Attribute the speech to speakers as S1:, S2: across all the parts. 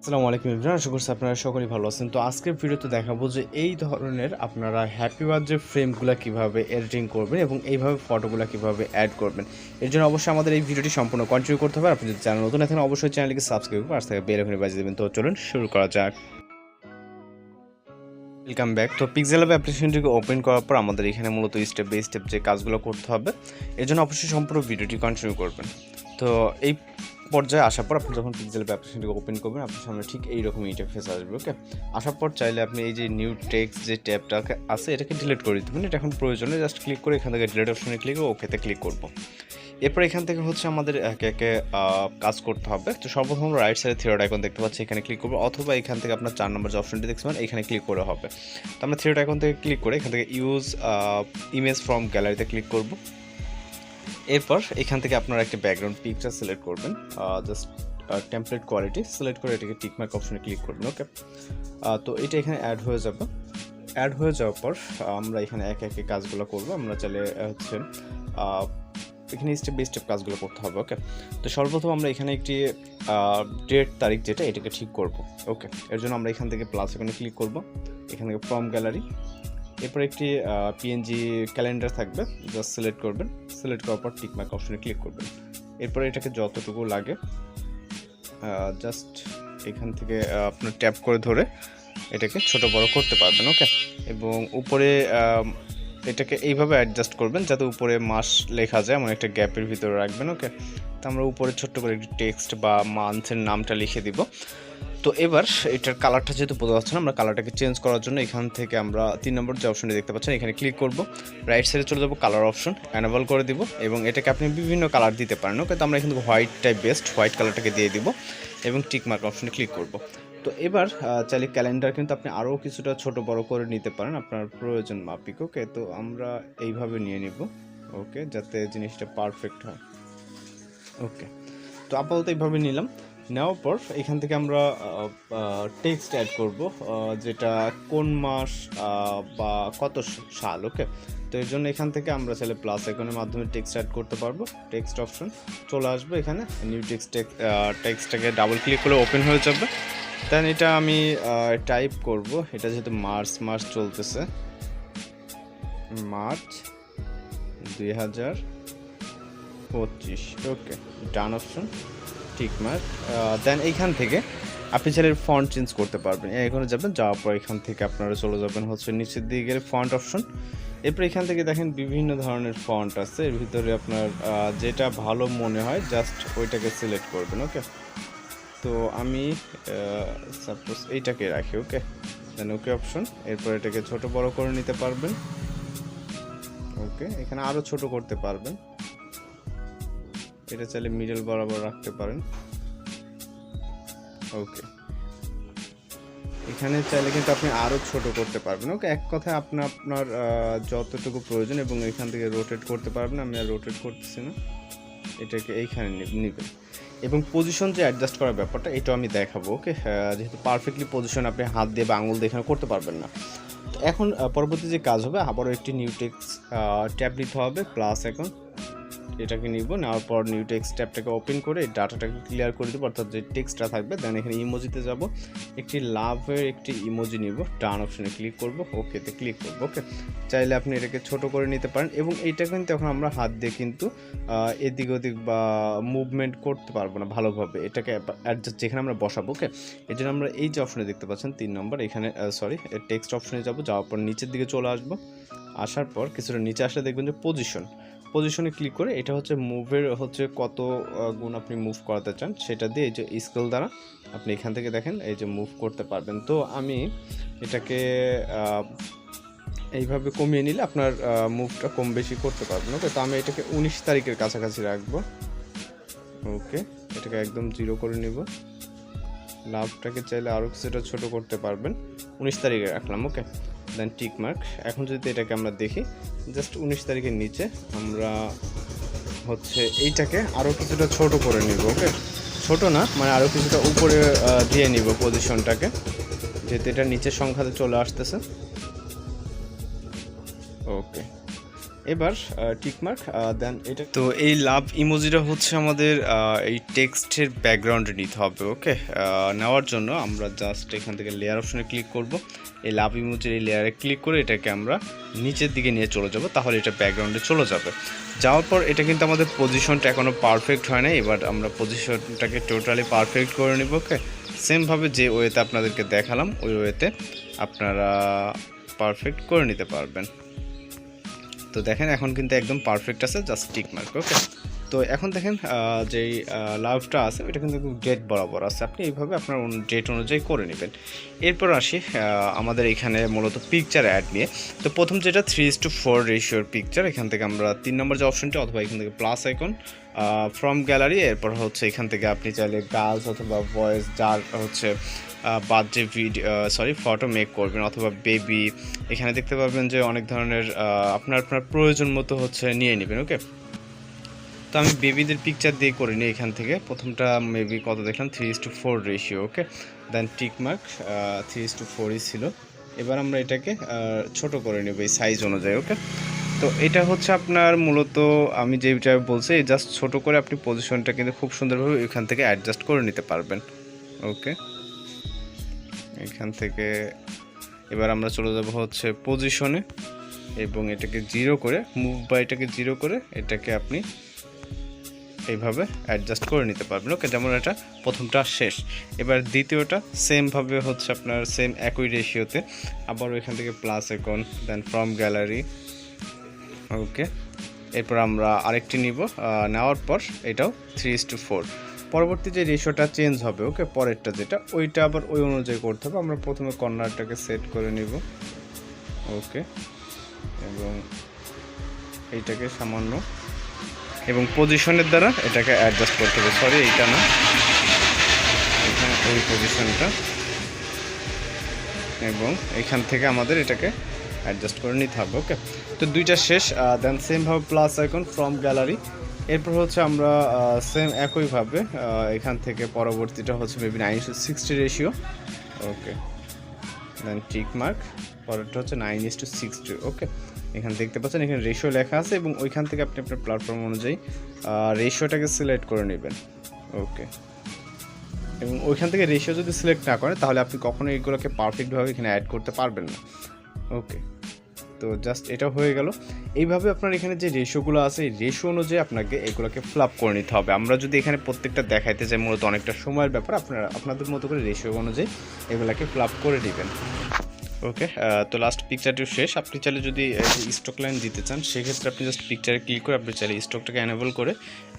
S1: আসসালামু আলাইকুম ইমরান, আশা করছি আপনারা সকলেই ভালো আছেন। তো আজকের ভিডিওতে দেখাবো যে এই ধরনের আপনারা হ্যাপি বার্থডে ফ্রেমগুলো কীভাবে এডিটিং করবেন এবং এইভাবে ফটোগুলো কীভাবে অ্যাড করবেন। এর জন্য অবশ্যই আমাদের এই ভিডিওটি সম্পূর্ণ কন্টিনিউ করতে হবে। আপনি যদি চ্যানেল নতুন থাকেন অবশ্যই চ্যানেলকে সাবস্ক্রাইব করে পাশে থেকে বেল আইকনে বাজিয়ে দেবেন। তো চলুন শুরু করা যাক। Welcome back to pixel app অ্যাপ্লিকেশনটিকে open করার পর আমাদের এখানে মূলত স্টেপ বাই স্টেপ যে কাজগুলো করতে হবে, এর জন্য অবশ্যই সম্পূর্ণ ভিডিওটি কন্টিনিউ করবেন। তো এই পর্যায়ে আসার পর আপনি যখন পিক্সেল অ্যাপ অ্যাপ্লিকেশনটিকে ওপেন করবেন, আপনার সামনে ঠিক এইরকম ইন্টারফেস আসবে ওকে আসার পর চাইলে আপনি এই যে নিউ টেক্সট যে ট্যাবটা আছে, এটাকে ডিলিট করে দিতে এটা এখন প্রয়োজনে জাস্ট ক্লিক করে এখান থেকে ডিলিট অপশনে ক্লিক করে ওকেতে ক্লিক করব। এরপর এখান থেকে হচ্ছে আমাদের একে একে কাজ করতে হবে। তো সর্বপ্রথম রাইট সাইডে থিওড আইকন দেখতে পাচ্ছি, এখানে ক্লিক করব। অথবা এখান থেকে আপনার চার নম্বর যে অপশনটি দেখতে পান এখানে ক্লিক করে হবে। তো আমরা থিওড আইকন থেকে ক্লিক করে এখান থেকে ইউজ ইমেজ ফ্রম গ্যালারিতে ক্লিক করব। এরপর এখান থেকে আপনারা একটা ব্যাকগ্রাউন্ড পিকচার সিলেক্ট করবেন। জাস্ট টেমপ্লেট কোয়ালিটি সিলেক্ট করে এটাকে টিকমার্ক অপশনে ক্লিক করবেন ওকে তো এটা এখানে অ্যাড হয়ে যাবে। অ্যাড হয়ে যাওয়ার পর, আমরা এখানে একে একে কাজগুলো করব। আমরা চাইলে হচ্ছে এখানে স্টেপ বাই স্টেপ কাজগুলো করতে হবে ওকে তো সর্বপ্রথম আমরা এখানে একটি ডেট তারিখ যেটা এটাকে ঠিক করব ওকে এর জন্য আমরা এখান থেকে প্লাস এখানে ক্লিক করব। এখান থেকে ফ্রম গ্যালারি এরপর একটি পিএনজি ক্যালেন্ডার থাকবে জাস্ট সিলেক্ট করবেন সিলেক্ট করার পর টিকমার্ক অপশনে ক্লিক করবেন। এরপর এটাকে যতটুকু লাগে জাস্ট এখান থেকে আপনার ট্যাপ করে ধরে এটাকে ছোট বড় করতে পারবেন ওকে এবং উপরে এটাকে এইভাবে অ্যাডজাস্ট করবেন, যাতে উপরে মাস লেখা যায়, এমন একটা গ্যাপের ভিতরে রাখবেন ওকে তো আমরা উপরে ছোট্ট করে একটি টেক্সট বা মান্থের নামটা লিখে দিব। তো এবার এটার কালারটা যেহেতু বোঝা যাচ্ছে না, আমরা কালারটাকে চেঞ্জ করার জন্য এখান থেকে আমরা তিন নম্বর যে অপশনটি দেখতে পাচ্ছেন, এখানে ক্লিক করব। রাইট সাইডে চলে যাব কালার অপশন অ্যানাবল করে দিব এবং এটাকে আপনি বিভিন্ন কালার দিতে পারেন, ওকে? তো আমরা এখান থেকে হোয়াইটটাই বেস্ট হোয়াইট কালারটাকে দিয়ে দিব এবং টিক মার্ক অপশনে ক্লিক করব। তো এবার চাইলে ক্যালেন্ডার কিন্তু আপনি আরও কিছুটা ছোট বড় করে নিতে পারেন, আপনার প্রয়োজন মাপিক ওকে? তো আমরা এইভাবে নিয়ে নিব, ওকে? যাতে জিনিসটা পারফেক্ট হয়, ওকে? তো আপাতত এইভাবে নিলাম। নেওয়ার পর এখান থেকে আমরা টেক্সট অ্যাড করব যেটা কোন মাস বা কত সাল ওকে তো এর জন্য এখান থেকে আমরা চাইলে প্লাস আইকনের মাধ্যমে টেক্সট অ্যাড করতে পারব টেক্সট অপশন চলে আসবে এখানে নিউ টেক্সট টেক্সটটাকে ডাবল ক্লিক করে ওপেন হয়ে যাবে। দেন এটা আমি টাইপ করব, এটা যেহেতু মার্চ মাস চলতেছে, মার্চ দুই হাজার পঁচিশ ওকে ডান অপশন ঠিক মার্ক দেন এইখান থেকে আপনি চাইলে ফন্ট চেঞ্জ করতে পারবেন। এখানে যাবেন, যাওয়ার পর এখান থেকে আপনারা চলে যাবেন হচ্ছে নিচের দিকে গেলে ফন্ট অপশন এরপর এখান থেকে দেখেন বিভিন্ন ধরনের ফন্ট আছে। এর ভিতরে আপনার যেটা ভালো মনে হয় জাস্ট ওইটাকে সিলেক্ট করবেন ওকে তো আমি সাপোজ এইটাকে রাখি ওকে দেন ওকে অপশন এরপর এটাকে ছোট বড় করে নিতে পারবেন। ওকে এখানে আরও ছোট করতে পারবেন। এটা চাইলে মিডল বরাবর রাখতে পারেন। ওকে এখানে চাইলে কিন্তু আপনি আরও ছোট করতে পারবেন। ওকে এক কথায় আপনি আপনার যতটুকু প্রয়োজন এবং এখান থেকে রোটেট করতে পারবেন, আমি আর রোটেট করতেছি না। এটাকে এইখানে নেবেন। এবং পজিশন যে অ্যাডজাস্ট করার ব্যাপারটা, এটাও আমি দেখাবো। ওকে যেহেতু পারফেক্টলি পজিশন আপনি হাত দিয়ে বা আঙুল দিয়ে এখানে করতে পারবেন না। এখন পরবর্তী যে কাজ হবে, আবারও একটি নিউ টেক্স ট্যাব নিতে হবে প্লাস এখন। এটাকে নিব, নেওয়ার পর নিউ টেক্সট ট্যাবটাকে ওপেন করে ডাটাটাকে ক্লিয়ার করে দেবো, অর্থাৎ যে টেক্সটটা থাকবে দেন এখানে ইমোজিতে যাব, একটি লাভের একটি ইমোজি নিব, ডান অপশনে ক্লিক করব ওকেতে ক্লিক করব ওকে চাইলে আপনি এটাকে ছোট করে নিতে পারেন, এবং এইটা কিন্তু এখন আমরা হাত দিয়ে কিন্তু এদিক ওদিক বা মুভমেন্ট করতে পারব না ভালোভাবে, এটাকে অ্যাডজাস্ট যেখানে আমরা বসাবো ওকে এই জন্য আমরা এই যে অপশনে দেখতে পাচ্ছেন, তিন নম্বর, এখানে সরি টেক্সট অপশনে যাব, যাওয়ার পর নিচের দিকে চলে আসব, আসার পর কিছুটা নিচে আসলে দেখবেন যে পজিশন পজিশনে ক্লিক করে এটা হচ্ছে মুভের হচ্ছে কত গুণ আপনি মুভ করাতে চান, সেটা দিয়ে এই যে স্কেল দ্বারা আপনি এখান থেকে দেখেন এই যে মুভ করতে পারবেন। তো আমি এটাকে এইভাবে কমিয়ে নিলে আপনার মুভটা কম বেশি করতে পারবেন। ওকে তো আমি এটাকে উনিশ তারিখের কাছাকাছি রাখব। ওকে এটাকে একদম জিরো করে নিব। লাভটাকে চাইলে আরও কিছুটা ছোট করতে পারবেন। উনিশ তারিখে রাখলাম ওকে দেন টিক মার্ক এখন যদি এটাকে আমরা দেখি জাস্ট উনিশ তারিখের নিচে আমরা হচ্ছে এইটাকে আরও কিছুটা ছোট করে নিব ওকে ছোট না মানে আরও কিছুটা উপরে দিয়ে নিব পজিশনটাকে যেহেতু এটা নিচের সংখ্যাতে চলে আসতেছে। ওকে এবার টিকমার্ক দেন এটা তো এই লাভ ইমোজিটা হচ্ছে আমাদের এই টেক্সটের ব্যাকগ্রাউন্ডে নিতে হবে, ওকে? নেওয়ার জন্য আমরা জাস্ট এখান থেকে লেয়ার অপশনে ক্লিক করব। এই লাভ ইমোজির এই লেয়ারে ক্লিক করে এটাকে আমরা নিচের দিকে নিয়ে চলে যাব, তাহলে এটা ব্যাকগ্রাউন্ডে চলে যাবে। যাওয়ার পর এটা কিন্তু আমাদের পজিশনটা এখনও পারফেক্ট হয় না এবার আমরা পজিশনটাকে টোটালি পারফেক্ট করে নিব, ওকে? সেমভাবে যে ওয়েতে আপনাদেরকে দেখালাম, ওই ওয়েতে আপনারা পারফেক্ট করে নিতে পারবেন। তো দেখেন, এখন কিন্তু একদম পারফেক্ট আছে জাস্ট টিক মার্ক ওকে তো এখন দেখেন যেই লাভটা আছে এটা কিন্তু ডেট বরাবর আছে। আপনি এইভাবে আপনার ডেট অনুযায়ী করে নেবেন। এরপর আসি আমাদের এখানে মূলত পিকচার অ্যাড নিয়ে। তো প্রথম যেটা থ্রি ইস টু ফোর রেশিওর পিকচার এখান থেকে আমরা তিন নম্বর যে অপশনটি অথবা এখান থেকে প্লাস আইকন ফ্রম গ্যালারি এরপর হচ্ছে এখান থেকে আপনি চাইলে গার্লস অথবা বয়েজ যার হচ্ছে বাদ ভিডিও সরি ফটো মেক করবেন অথবা বেবি এখানে দেখতে পাবেন যে অনেক ধরনের আপনার আপনার প্রয়োজন মতো হচ্ছে নিয়ে নেবেন ওকে তো আমি বেবিদের পিকচার দিয়ে করিনি এখান থেকে। প্রথমটা মেবি কত দেখলাম? Three is two four ratio okay then tick mark three is two ফোরই ছিল। এবার আমরা এটাকে ছোট করে নেব এই সাইজ অনুযায়ী ওকে তো এটা হচ্ছে আপনার মূলত, আমি যেটা বলছি জাস্ট ছোট করে আপনি পজিশনটা কিন্তু খুব সুন্দরভাবে এখান থেকে অ্যাডজাস্ট করে নিতে পারবেন ওকে এখান থেকে এবার আমরা চলে যাব হচ্ছে পজিশনে এবং এটাকে জিরো করে মুভ বা এটাকে জিরো করে এটাকে আপনি এইভাবে অ্যাডজাস্ট করে নিতে পারবেন। ওকে যেমন এটা প্রথমটা শেষ। এবার দ্বিতীয়টা সেমভাবে হচ্ছে আপনার সেম একই রেশিওতে আবার এখান থেকে প্লাস এখন দেন ফ্রম গ্যালারি ওকে এরপর আমরা আরেকটি নিব। নেওয়ার পর এটাও থ্রি ইস টু ফোর পরবর্তী যে রেশিওটা চেঞ্জ হবে ওকে পরেরটা যেটা, ওইটা আবার ওই অনুযায়ী করতে হবে। আমরা প্রথমে কর্নারটাকে সেট করে নিব ওকে এবং এইটাকে সামান্য, এবং পজিশনের দ্বারা এটাকে অ্যাডজাস্ট করতে হবে। সরি এইটা না। এখানে ওই পজিশনটা এবং এখান থেকে আমাদের এটাকে অ্যাডজাস্ট করে নিতে হবে ওকে তো দুইটা শেষ দেন সেমভাবে প্লাস আইকন ফ্রম গ্যালারি এরপর হচ্ছে আমরা সেম একইভাবে এখান থেকে পরবর্তীটা হচ্ছে maybe nine two sixty ratio okay then tick mark পরেরটা হচ্ছে nine is two sixty okay এখানে দেখতে পাচ্ছেন, এখানে রেশিও লেখা আছে এবং ওইখান থেকে আপনি আপনার প্ল্যাটফর্ম অনুযায়ী রেশিওটাকে সিলেক্ট করে নেবেন। ওকে এবং ওইখান থেকে রেশিও যদি সিলেক্ট না করেন, তাহলে আপনি কখনো এইগুলোকে পারফেক্টভাবে এখানে অ্যাড করতে পারবেন না। ওকে তো জাস্ট এটা হয়ে গেল। এইভাবে আপনার এখানে যে রেশোগুলো আছে, এই রেশো অনুযায়ী আপনাকে এগুলোকে ফ্লাপ করে নিতে হবে। আমরা যদি এখানে প্রত্যেকটা দেখাইতে যাই, মূলত অনেকটা সময়ের ব্যাপার, আপনারা, আপনাদের মতো করে রেশো অনুযায়ী এগুলোকে ফ্লাপ করে দিবেন। ওকে তো লাস্ট পিকচারটি শেষ। আপনি চাইলে যদি স্টক লাইন দিতে চান, সেক্ষেত্রে আপনি জাস্ট পিকচারে ক্লিক করে আপনি চাইলে স্টকটাকে অ্যানেবল করে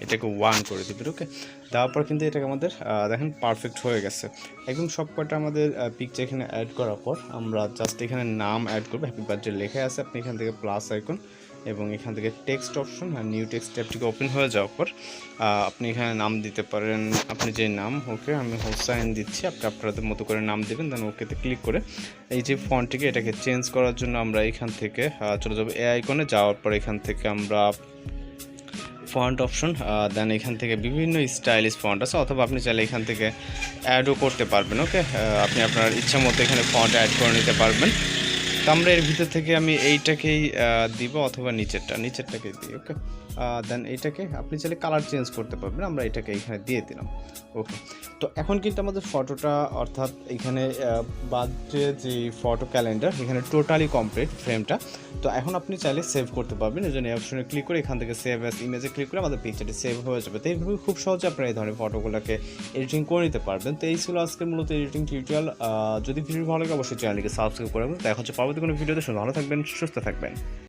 S1: এটাকে ওয়ান করে দেবেন ওকে দেওয়ার পর কিন্তু এটাকে আমাদের দেখেন পারফেক্ট হয়ে গেছে। একদম সব কটা আমাদের পিকচার এখানে অ্যাড করার পর আমরা জাস্ট এখানে নাম অ্যাড করব। হ্যাপি বার্থডে লেখা আছে, আপনি এখান থেকে প্লাস আইকন এবং এখান থেকে টেক্সট অপশন আর নিউ টেক্সট অ্যাপটিকে ওপেন হয়ে যাওয়ার পর আপনি এখানে নাম দিতে পারেন। আপনি যে নাম, ওকে আমি হোসাইন দিচ্ছি। আপনি আপনাদের মতো করে নাম দেবেন দেন ওকেতে ক্লিক করে এই যে ফন্টটিকে এটাকে চেঞ্জ করার জন্য আমরা এখান থেকে চলে যাব এ। আইকনে যাওয়ার পর এখান থেকে আমরা ফন্ট অপশন দেন এখান থেকে বিভিন্ন স্টাইলিশ ফন্ট আছে, অথবা আপনি চাইলে এখান থেকে অ্যাডও করতে পারবেন ওকে আপনি আপনার ইচ্ছা মতো এখানে ফন্ট অ্যাড করে নিতে পারবেন। তো আমরা এর ভিতর থেকে আমি এইটাকেই দিব অথবা নিচেরটা নিচেরটাকেই দিই ওকে দেন এইটাকে আপনি চাইলে কালার চেঞ্জ করতে পারবেন। আমরা এটাকে এখানে দিয়ে দিলাম। ওকে তো এখন কিন্তু আমাদের ফটোটা অর্থাৎ এখানে বাদ যে ফটো ক্যালেন্ডার এখানে টোটালি কমপ্লিট ফ্রেমটা তো এখন আপনি চাইলে সেভ করতে পারবেন। এই জন্য অপশনে ক্লিক করে এখান থেকে সেভ অ্যাস ইমেজে ক্লিক করে আমাদের পিকচারটি সেভ হয়ে যাবে। তো এইভাবে খুব সহজে আপনারা এই ধরনের ফটোগুলোকে এডিটিং করে নিতে পারবেন। তো এই ছিল আজকের মূলত এডিটিং টিউটোরিয়াল যদি ভিডিও ভালো লাগে, অবশ্যই চ্যানেলকে সাবস্ক্রাইব করে রাখবেন। দেখা হচ্ছে পরবর্তী কোনো ভিডিওতে। ভালো থাকবেন, সুস্থ থাকবেন।